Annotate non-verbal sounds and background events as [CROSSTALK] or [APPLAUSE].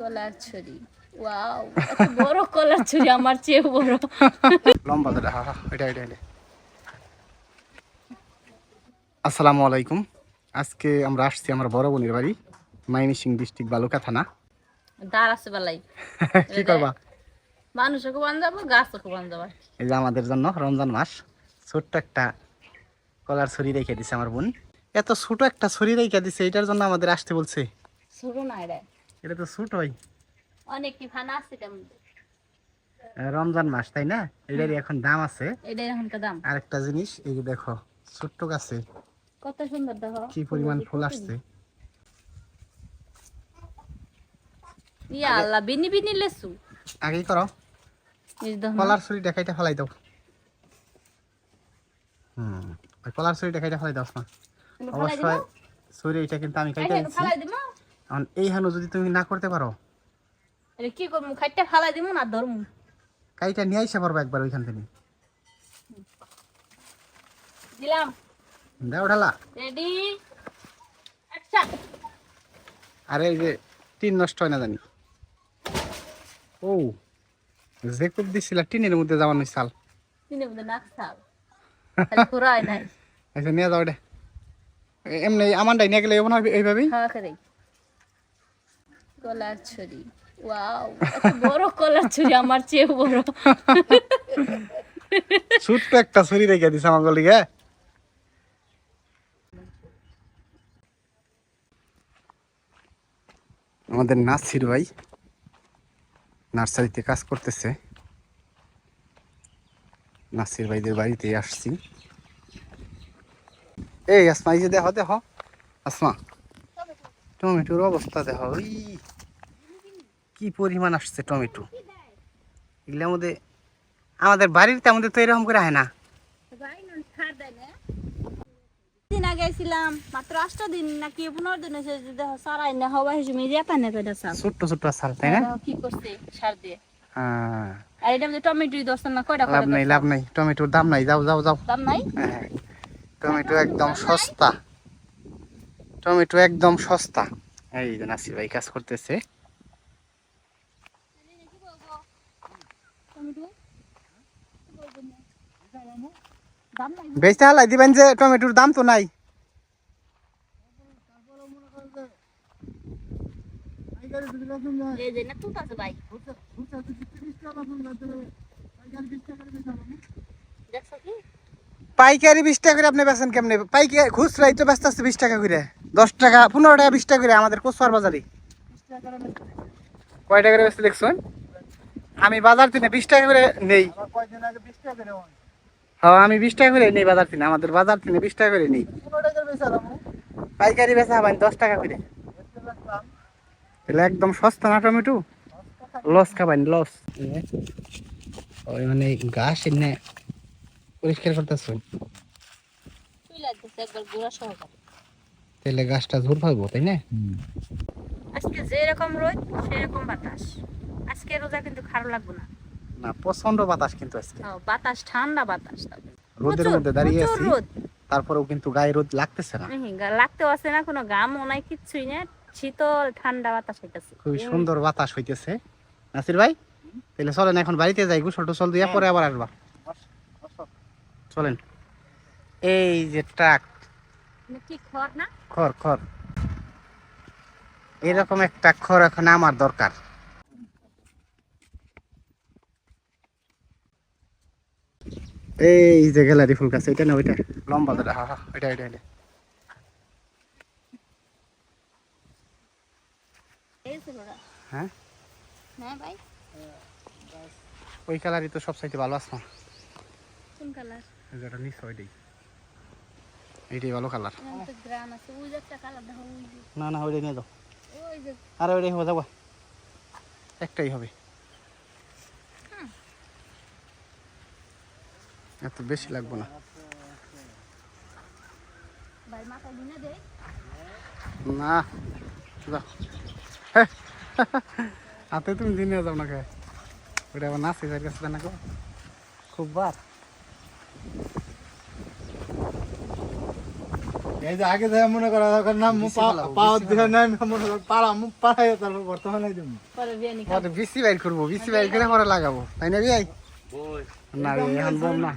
কলার ছড়ি ওয়াও বড় কলার ছড়ি আমার চেয়ে বড়। লম্বা হা এটা এটা এটা। আসসালামু আলাইকুম। আজকে আমরা আসছি আমার বড় বোনের বাড়ি মাইমিসিং ডিস্ট্রিক্ট বালুকা থানা। দাঁড় আছে বেলাই। [LAUGHS] কি করবা? যাব গাছও এই যে আমাদের জন্য রমজান মাস ছোট্ট একটা কলার ছড়ি রেখে দিছে আমার বোন। এত ছোট একটা ছড়ি রেখে দিছে এটার জন্য আমাদের আসতে বলছে। ছোট না এটা এটা তো ছোট হয় অনেক কি ফানা আছে কেমন রমজান মাস তাই না? এটারই এখন দাম আছে। এখনকার দাম। আরেকটা জিনিস এই যে দেখো ছোট্ট গাছে কত সুন্দর দেখো। কি পরিমাণ ফুল আসছে। ইয়া আল্লাহ বিনি বিনি লেসু। আগেই করো। কলার ছড়ি দেখাইতে ফেলাই দাও। হুম কলার ছড়ি দেখাইতে ফেলাই দাও? অবশ্যই ছড়ি এটা কিন্তু আমি দিচ্ছি। ফালাই দিবো? এখন এই হানু যদি তুমি না করতে পারো? এটা কি করব খাইটা ফালাই দিবো না ধরমু? কাইটা নিয়ে আইসা পারব একবার ওইখান থেকে। দিলাম। দাও ঢালা। রেডি আচ্ছা আরে এই যে টিন নষ্ট হয় না জানি। ও যে খুব দিছিল টিনের মধ্যে যাওয়ানো চাল তিনে মধ্যে নাক সাল। খালি ফুরাই নাই। আচ্ছা নিয়ে যাও রে এমনি আমারটাই নিয়ে গেলে এমন হবে এইভাবেই হাওয়া করে কলার ওয়াও বড় কলার আমার চেয়ে বড়। ছোট্ট একটা ছড়ি রেখে দিছে আমার আমাদের নাসির ভাই নার্সারিতে কাজ করতেছে। নাসির ভাইদের বাড়িতে আসছি। এই, আসমা, এই যে দেখো দেখো আসমা, টমেটোর অবস্থা দেখো ওই কি পরিমাণ আসছে টমেটো? এগুলোর মধ্যে আমাদের বাড়িতে আমাদের তো এরকম করে হয় না। মাত্র দিন নাকি পনেরো দিন হয়েছে সারাই না হওয়া হিসেবে যেতে না ছোট্ট ছোট্ট সাল তাই না? কি করছে সার দিয়ে। হ্যাঁ, আর এটা টমেটো দশ না কয়টা লাভ নাই লাভ নাই। টমেটোর দাম নাই যাও যাও যাও। দাম নাই? টমেটো একদম সস্তা। টমেটো একদম সস্তা। এই যে নাসির ভাই কাজ করতেছে দাম নাই বেচতে দিবেন যে, টমেটোর দাম তো নাই। পাইকারি বিশ টাকা করে আপনি বেচেন কেমনে? পাইকারি, খুচরাই তো ব্যস্ত আছে বিশ টাকা করে। দশ টাকা, পনেরো টাকা, বিশ টাকা করে আমাদের কোচুয়ার বাজারে। কয় টাকা করে বেচতে দেখছেন? আমি বাজার থেকে বিশ টাকা করে নেই। হ্যাঁ আমি বিশ টাকা করে নেই বাজার থেকে আমাদের বাজার থেকে বিশ টাকা করে নেই। পাইকারি বেচা হবেন দশ টাকা করে। তাহলে একদম সস্তা না টমেটো? লস খাবেন লস ওই মানে গাছ এনে পরিষ্কার করতেছেন? তাহলে গাছটা ঝোর পাবো তাই না? আজকে যেরকম রোদ সেরকম বাতাস। আজকে রোজা কিন্তু খারাপ লাগবে না। না প্রচণ্ড বাতাস কিন্তু আজকে। বাতাস ঠান্ডা বাতাস রোদের মধ্যে দাঁড়িয়ে আছি। তারপরেও কিন্তু গায়ে রোদ লাগতেছে না। লাগতেও আছে না কোনো গামও নাই কিচ্ছুই না শীতল ঠান্ডা বাতাস হইতেছে। খুবই সুন্দর বাতাস হইতেছে। নাসির ভাই তাহলে চলেন এখন বাড়িতে যাই গোসল টোসল দিয়ে পরে আবার আসবা। চলেন। এই যে ট্রাক। খড় না? খড় খড়। এরকম একটা খড় এখন আমার দরকার। এই যে গ্যালারি ফুল গাছ এটা না ওইটা। লম্বা ধরে হা হা। হ্যাঁ? হ্যাঁ ভাই। ওই কালারই তো সব চাইতে ভালো আছে কোন কালার? যেটা নিচ ওইটাই। এইটাই ভালো কালার। না না ওইটাই নিয়ে ওই আর ওইটাই হবে যাব একটাই হবে। এত বেশি লাগবো না। ভাই মাথা না। হাতে তুমি দিনে যাও না কে? ওটা আবার নাচে যার কাছে না গো। খুব বার। এই যে আগে যা মনে করা দরকার না ফেলাবো, পাওয়ার দিকে নাই মনে কর পাড়া মুখ পাড়াই তারপর বর্তমানে পরে পরে বিসি বাইর করব বিসি বাইর করে পরে লাগাবো। তাই না বিয়াই? না এখন বম না